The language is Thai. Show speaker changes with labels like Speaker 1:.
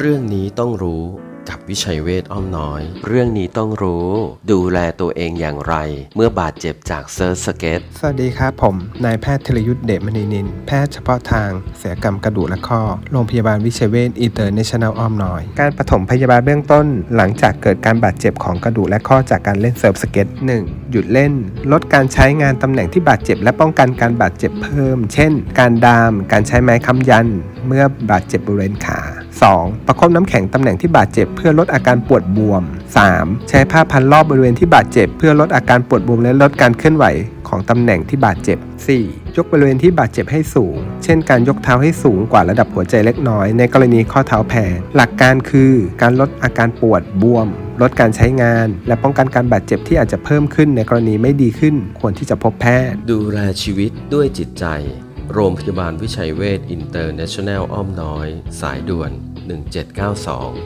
Speaker 1: เรื่องนี้ต้องรู้กับวิชัยเวทอ้อมน้อย เรื่องนี้ต้องรู้ ดูแลตัวเองอย่างไร เมื่อบาดเจ็บจากเซิร์ฟสเก็ต
Speaker 2: สวัสดีครับผม นายแพทย์ธีรยุทธเดชมณีนิน แพทย์เฉพาะทางเสียกรรมกระดูกและข้อ โรงพยาบาลวิเชยเวชอินเตอร์เนชั่นแนลอ้อมน้อย การปฐมพยาบาลเบื้องต้น หลังจากเกิดการบาดเจ็บของกระดูกและข้อจากการเล่นเซิร์ฟสเก็ต 1. หยุดเล่น ลดการใช้งานตำแหน่งที่บาดเจ็บและป้องกันการบาดเจ็บเพิ่ม เช่น การดาม การใช้ไม้ค้ำยัน เมื่อบาดเจ็บบริเวณขา 2. ประคบน้ำแข็งตำแหน่งที่บาดเจ็บเพื่อลดอาการปวดบวม 3. ใช้ผ้าพันรอบบริเวณที่บาดเจ็บเพื่อลดอาการปวดบวมและลดการเคลื่อนไหวของตำแหน่งที่บาดเจ็บ 4. ยกบริเวณที่บาดเจ็บให้สูง เช่นการยกเท้าให้สูงกว่าระดับหัวใจเล็กน้อยในกรณีข้อเท้าแผ่หลักการคือการลดอาการปวดบวม ลดการใช้งาน และป้องกันการบาดเจ็บที่อาจจะเพิ่มขึ้นในกรณีไม่ดีขึ้น ควรที่จะพบแพทย์
Speaker 1: ดูแลชีวิตด้วยจิตใจ โรงพยาบาลวิชัยเวชอินเตอร์เนชั่นแนลอ้อมน้อย สายด่วน 1792